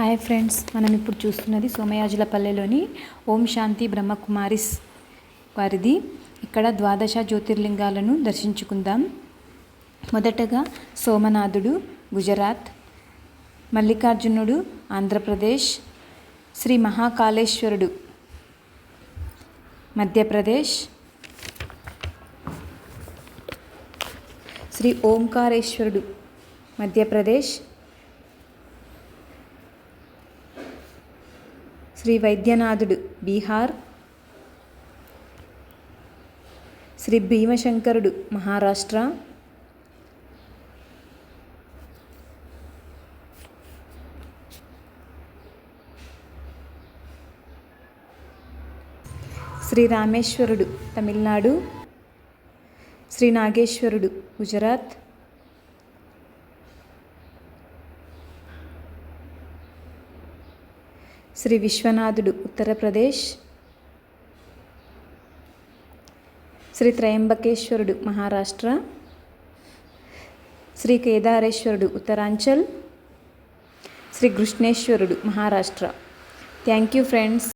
Hi friends మనం ఇప్పుడు చూస్తున్నది సోమయాజులపల్లెలోని ఓం శాంతి బ్రహ్మకుమారిస్ వారిది. ఇక్కడ ద్వాదశ జ్యోతిర్లింగాలను దర్శించుకుందాం. మొదటగా సోమనాథుడు గుజరాత్ మల్లికార్జునుడు ఆంధ్రప్రదేశ్ శ్రీ మహాకాళేశ్వరుడు మధ్యప్రదేశ్ శ్రీ ఓంకారేశ్వరుడు మధ్యప్రదేశ్ శ్రీ వైద్యనాథుడు బీహార్. శ్రీ భీమశంకరుడు మహారాష్ట్ర. శ్రీ రామేశ్వరుడు తమిళనాడు. శ్రీ నాగేశ్వరుడు గుజరాత్. శ్రీ విశ్వనాథుడు ఉత్తరప్రదేశ్ శ్రీ త్రయంబకేశ్వరుడు మహారాష్ట్ర. శ్రీ కేదారేశ్వరుడు ఉత్తరాంచల్. శ్రీ కృష్ణేశ్వరుడు మహారాష్ట్ర. Thank you friends